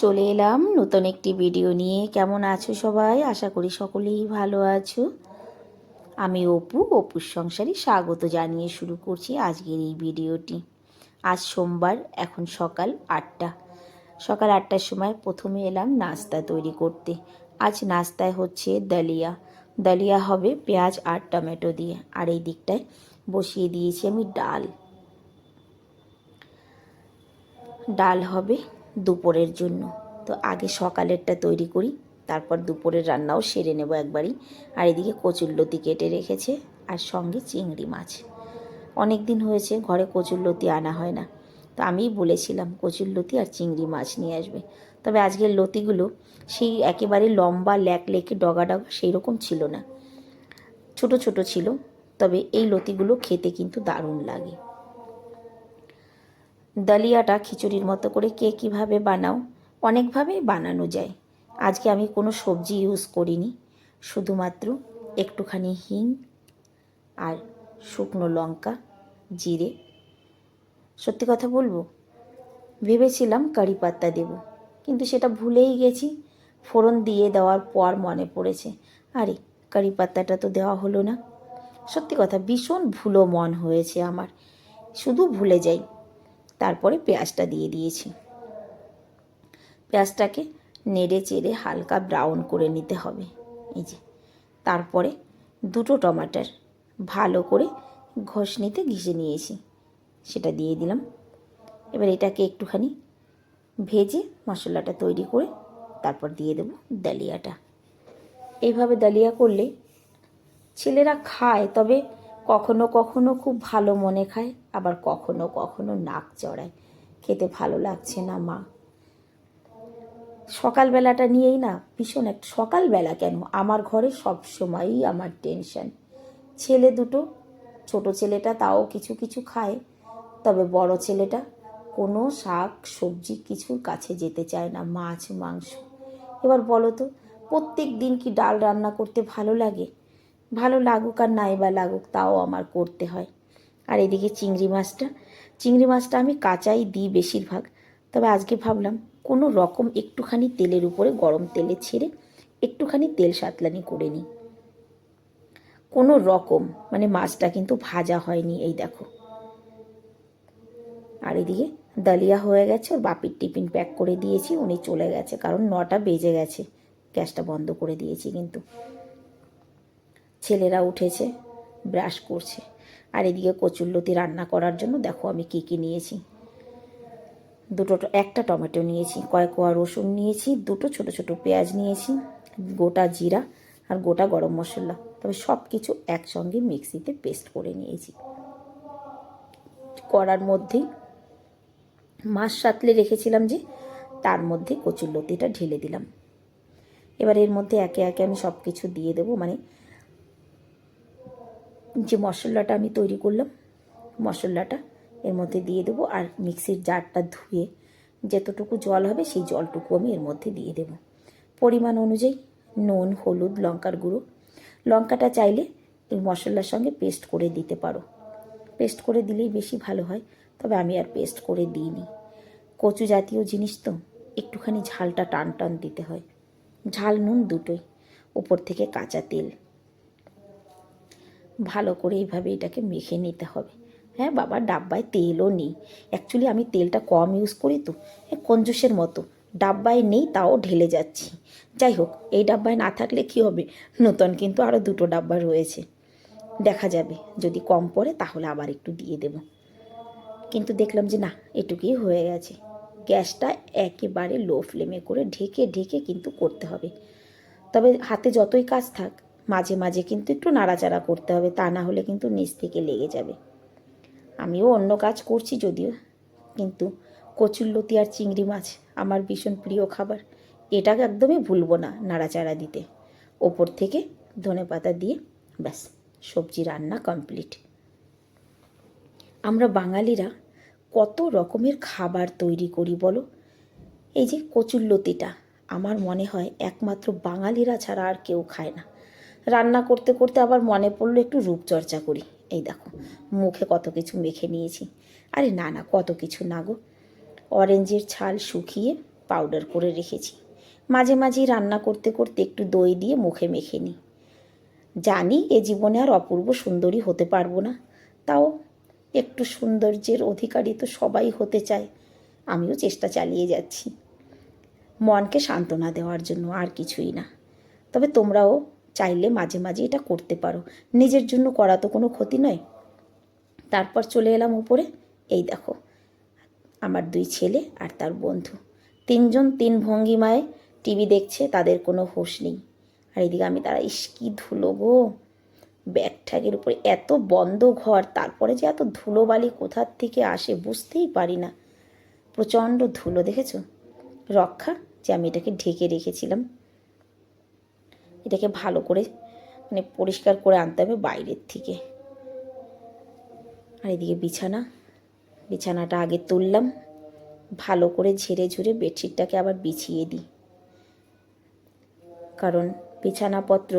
চলে এলাম নতুন একটি ভিডিও নিয়ে। কেমন আছো সবাই? আশা করি সকলেই ভালো আছো। আমি অপু, অপুর সংসারে স্বাগত জানিয়ে শুরু করছি আজকের এই ভিডিওটি আজ সোমবার, এখন সকাল আটটা। সকাল আটটার সময় প্রথমে এলাম নাস্তা তৈরি করতে। আজ নাস্তায় হচ্ছে দালিয়া। দালিয়া হবে পেঁয়াজ আর টমেটো দিয়ে। আর এই দিকটায় বসিয়ে দিয়েছি আমি ডাল। ডাল হবে দুপুরের জন্য। তো আগে সকালেরটা তৈরি করি, তারপর দুপুরের রান্নাও সেরে নেব একবারই। আর এদিকে কচুরলতি কেটে রেখেছে, আর সঙ্গে চিংড়ি মাছ। অনেক দিন হয়েছে ঘরে কচুরলতি আনা হয় না। তো আমিই বলেছিলাম, কচুরলতি আর চিংড়ি মাছ নিয়ে আসবে। তবে আজকের লতিগুলো সেই একেবারে লম্বা, ল্যাক লেকে, ডগা ডগা সেই রকম ছিল না। ছোট ছোট ছিল, তবে এই লতিগুলো খেতে কিন্তু দারুণ লাগে। দালিয়াটা খিচুড়ির মতো করে কে কীভাবে বানাও, অনেকভাবেই বানানো যায়। আজকে আমি কোনো সবজি ইউজ করিনি, শুধুমাত্র একটুখানি হিং আর শুকনো লঙ্কা, জিরে। সত্যি কথা বলব, ভেবেছিলাম কারি পাত্তা দেব, কিন্তু সেটা ভুলেই গেছি। ফোড়ন দিয়ে দেওয়ার পর মনে পড়েছে, আরে কারি পাত্তাটা তো দেওয়া হলো না। সত্যি কথা ভীষণ ভুলো মন হয়েছে আমার, শুধু ভুলে যাই। তারপরে পেঁয়াজটা দিয়ে দিয়েছি। পেঁয়াজটাকে নেড়ে চেড়ে হালকা ব্রাউন করে নিতে হবে। এই যে, তারপরে দুটো টমাটার ভালো করে ঘষনিতে ঘিষে নিয়েছি। সেটা দিয়ে দিলাম। এবার এটাকে একটুখানি ভেজে মশলাটা তৈরি করে তারপর দিয়ে দেবো ডালিয়াটা এইভাবে ডালিয়া করলে ছেলেরা খায়, তবে কখনো কখনো খুব ভালো মনে খায়, আবার কখনো কখনো নাক চড়ায়। খেতে ভালো লাগছে না, মা। সকালবেলাটা নিয়েই না, ভীষণ একটা সকালবেলা কেন? আমার ঘরে সব সময়ই আমার টেনশন ছেলে দুটো, ছোট ছেলেটা তাও কিছু কিছু খায়, তবে বড় ছেলেটা কোনো শাক, সবজি কিছুর কাছে যেতে চায় না, মাছ, মাংস। এবার বলো তো, প্রত্যেক দিন কি ডাল রান্না করতে ভালো লাগে? ভালো লাগুক আর নাই বা লাগুক, তাও আমার করতে হয়। আর এদিকে চিংড়ি মাছটা চিংড়ি মাছটা আমি কাঁচাই দিই বেশিরভাগ। তবে আজকে ভাবলাম, কোনো রকম একটুখানি তেলের উপরে গরম তেলে ছেড়ে একটুখানি তেল সাতলানি করে নিই। কোনো রকম মানে মাছটা কিন্তু ভাজা হয়নি, এই দেখো। আর এদিকে দালিয়া হয়ে গেছে, ওর বাপির টিফিন প্যাক করে দিয়েছি, উনি চলে গেছে, কারণ নটা বেজে গেছে, গ্যাসটা বন্ধ করে দিয়েছি কিন্তু। ছেলেরা উঠেছে ব্রাশ করছে। আর এদিকে কচুরলতি রান্না করার জন্য দেখো আমি কী কী নিয়েছি। দুটো একটা টমেটো নিয়েছি, কয়েক কোয়া রসুন নিয়েছি, দুটো ছোট ছোট পেঁয়াজ নিয়েছি, গোটা জিরা আর গোটা গরম মশলা। তবে সব কিছু একসঙ্গে মিক্সিতে পেস্ট করে নিয়েছি। করার মধ্যেই মাছ সাতলে রেখেছিলাম যে, তার মধ্যে কচুরলতিটা ঢেলে দিলাম। এবার এর মধ্যে একে একে আমি সব কিছু দিয়ে দেবো মানে যে মশলাটা আমি তৈরি করলাম, মশলাটা এর মধ্যে দিয়ে দেবো আর মিক্সির জারটা ধুয়ে যতটুকু জল হবে সেই জলটুকু আমি এর মধ্যে দিয়ে দেব। পরিমাণ অনুযায়ী নুন, হলুদ, লঙ্কার গুঁড়ো। লঙ্কাটা চাইলে এই মশলার সঙ্গে পেস্ট করে দিতে পারো। পেস্ট করে দিলেই বেশি ভালো হয়, তবে আমি আর পেস্ট করে দিইনি। কচু জাতীয় জিনিস তো, একটুখানি ঝালটা টান টান দিতে হয়। ঝাল নুন দুটোই ওপর থেকে কাঁচা তেল। ভালো করে এইভাবে এটাকে মেখে নিতে হবে। হ্যাঁ বাবা, ডাব্বায় তেলও নেই। অ্যাকচুয়ালি আমি তেলটা কম ইউজ করি তো হ্যাঁ কঞ্জুসের মতো। ডাব্বায় নেই, তাও ঢেলে যাচ্ছি। যাই হোক, এই ডাব্বায় না থাকলে কি হবে? নতুন কিন্তু আরও দুটো ডাব্বা রয়েছে। দেখা যাবে, যদি কম পড়ে তাহলে আবার একটু দিয়ে দেব। কিন্তু দেখলাম যে না, এটুকুই হয়ে গেছে। গ্যাসটা একেবারে লো ফ্লেমে করে ঢেকে ঢেকে কিন্তু করতে হবে। তবে হাতে যতই কাজ থাক মাঝে মাঝে কিন্তু একটু নাড়াচাড়া করতে হবে, তা না হলে কিন্তু নিচ থেকে লেগে যাবে। আমিও অন্য কাজ করছি যদিও, কিন্তু কচুরলতি আর চিংড়ি মাছ আমার ভীষণ প্রিয় খাবার, এটাকে একদমই ভুলবো না নাড়াচাড়া দিতে। ওপর থেকে ধনে পাতা দিয়ে ব্যাস, সবজি রান্না কমপ্লিট। আমরা বাঙালিরা কত রকমের খাবার তৈরি করি বলো? এই যে কচুরলতিটা আমার মনে হয় একমাত্র বাঙালিরা ছাড়া আর কেউ খায় না। রান্না করতে করতে আবার মনে পড়ল একটু রূপচর্চা করি। এই দেখো, মুখে কত কিছু মেখে নিয়েছি। আরে না না, কত কিছু না গো। অরেঞ্জের ছাল শুকিয়ে পাউডার করে রেখেছি। মাঝে মাঝেই রান্না করতে করতে একটু দই দিয়ে মুখে মেখে নিই। জানি এ জীবনে আর অপূর্ব সুন্দরী হতে পারব না। তাও একটু সৌন্দর্যের অধিকারী তো সবাই হতে চায়। আমিও চেষ্টা চালিয়ে যাচ্ছি। মনকে সান্ত্বনা দেওয়ার জন্য আর কিছুই না। তবে তোমরাও চাইলে মাঝে মাঝে এটা করতে পারো। নিজের জন্য করা তো কোনো ক্ষতি নয়। তারপর চলে এলাম উপরে। এই দেখো, আমার দুই ছেলে আর তার বন্ধু। তিনজন তিন ভঙ্গিমায় টিভি দেখছে, তাদের কোনো হোশ নেই। আর এদিকে আমি তারা ইস, কি ধুলো গো। ব্যাগ ঠ্যাগের উপরে এত বন্ধ ঘর, তারপরে যে এত ধুলোবালি কোথার থেকে আসে বুঝতেই পারি না। প্রচণ্ড ধুলো, দেখেছ? রক্ষা, যে আমি এটাকে ঢেকে রেখেছিলাম। এটাকে ভালো করে মানে পরিষ্কার করে আনতে হবে বাইরের থেকে। আর এদিকে বিছানা, বিছানাটা আগে তুললাম, ভালো করে ঝেড়ে ঝুড়ে বেডশিটটাকে আবার বিছিয়ে দিই। কারণ বিছানাপত্র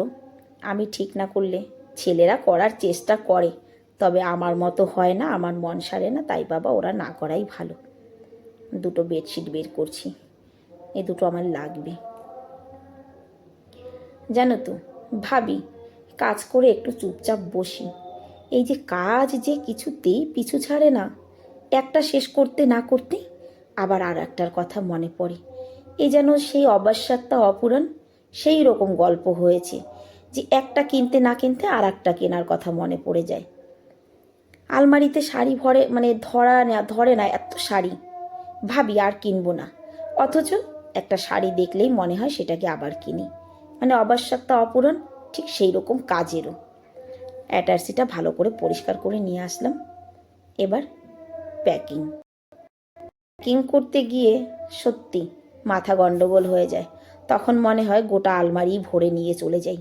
আমি ঠিক না করলে ছেলেরা করার চেষ্টা করে, তবে আমার মতো হয় না, আমার মন সারে না, তাই বাবা ওরা না করাই ভালো। দুটো বেডশিট বের করছি, এ দুটো আমার লাগবে। জানো তো, ভাবি, কাজ করে একটু চুপচাপ বসি। এই যে কাজ যে কিছুতেই পিছু ছাড়ে না, একটা শেষ করতে না করতে আবার আর একটার কথা মনে পড়ে। এ যেন সেই অবাস্যাত্তা অপূরণ, সেই রকম গল্প হয়েছে যে একটা কিনতে না কিনতে আর একটা কেনার কথা মনে পড়ে যায়। আলমারিতে শাড়ি ভরে মানে ধরা না, ধরে না এত শাড়ি, ভাবি আর কিনবো না। অথচ একটা শাড়ি দেখলেই মনে হয় সেটাকে আবার কিনি। মানে অবাস্যাত্তা অপূরণ, ঠিক সেই রকম কাজেরও। অ্যাটার্সিটা ভালো করে পরিষ্কার করে নিয়ে আসলাম। এবার প্যাকিং। প্যাকিং করতে গিয়ে সত্যি মাথা গন্ডগোল হয়ে যায়। তখন মনে হয় গোটা আলমারি ভরে নিয়ে চলে যাই।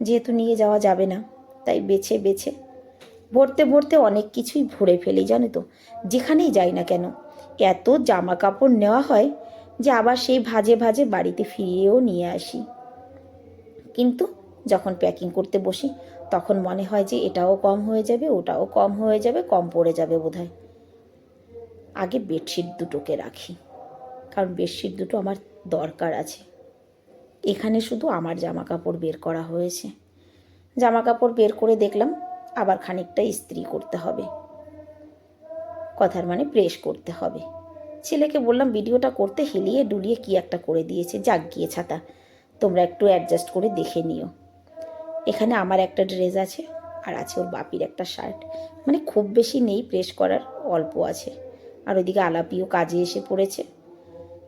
যেহেতু নিয়ে যাওয়া যাবে না, তাই বেছে বেছে ভরতে ভরতে অনেক কিছুই ভরে ফেলি, জানো তো? যেখানেই যাই না কেন, এত জামা কাপড় নেওয়া হয় যে আবার সেই ভাজে ভাজে বাড়িতে ফিরিয়েও নিয়ে আসি। কিন্তু যখন প্যাকিং করতে বসি, তখন মনে হয় যে এটাও কম হয়ে যাবে, ওটাও কম হয়ে যাবে, কম পড়ে যাবে বোধহয়। আগে বেডশিট দুটোকে রাখি, কারণ বেডশিট দুটো আমার দরকার আছে। এখানে শুধু আমার জামা কাপড় বের করা হয়েছে। জামা কাপড় বের করে দেখলাম, আবার খানিকটা ইস্ত্রি করতে হবে। কথার মানে প্রেস করতে হবে। ছেলেকে বললাম, ভিডিওটা করতে হেলিয়ে ডুলিয়ে কি একটা করে দিয়েছে, যাক গিয়ে ছাতা। তোমরা একটু অ্যাডজাস্ট করে দেখে নিও। এখানে আমার একটা ড্রেস আছে আর আছে ওর বাপির একটা শার্ট মানে খুব বেশি নেই প্রেস করার অল্প আছে। আর ওইদিকে আলাপিও কাজে এসে পড়েছে।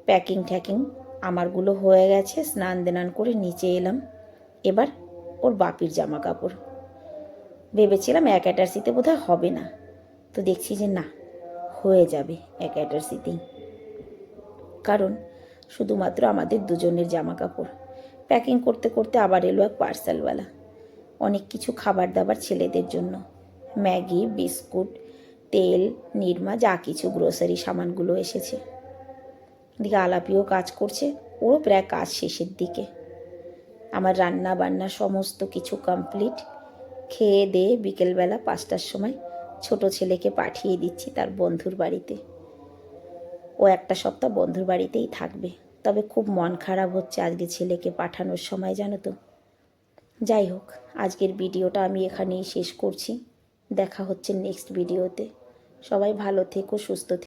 প্যাকিং ট্যাকিং আমারগুলো হয়ে গেছে, স্নান দেনান করে নিচে এলাম। এবার ওর বাপির জামা কাপড় ভেবেছিলাম এক অ্যাটার্সিতে বোধহয় হবে না। তো দেখছি যে না, হয়ে যাবে এক অ্যাটার্সিতেই কারণ শুধুমাত্র আমাদের দুজনের জামা কাপড় প্যাকিং করতে করতে আবার এলো এক পার্সেলওয়ালা। অনেক কিছু খাবার দাবার ছেলেদের জন্য। ম্যাগি, বিস্কুট, তেল, নিরমা, যা কিছু গ্রোসারি সামানগুলো এসেছে। দিকে আলাপিও কাজ করছে, ওরও প্রায় কাজ শেষের দিকে। আমার রান্না বান্না সমস্ত কিছু কমপ্লিট। খেয়ে দিয়ে বিকেলবেলা পাঁচটার সময় ছোট ছেলেকে পাঠিয়ে দিচ্ছি তার বন্ধুর বাড়িতে। ও একটা সপ্তাহ বন্ধুর বাড়িতেই থাকবে। তবে খুব মন খারাপ হচ্ছে আজকে ছেলেকে পাঠানোর সময়, জানো তো। যাই হোক, আজকের ভিডিওটা আমি এখানেই শেষ করছি। দেখা হচ্ছে নেক্সট ভিডিওতে। সবাই ভালো থেকো, সুস্থ থেকো।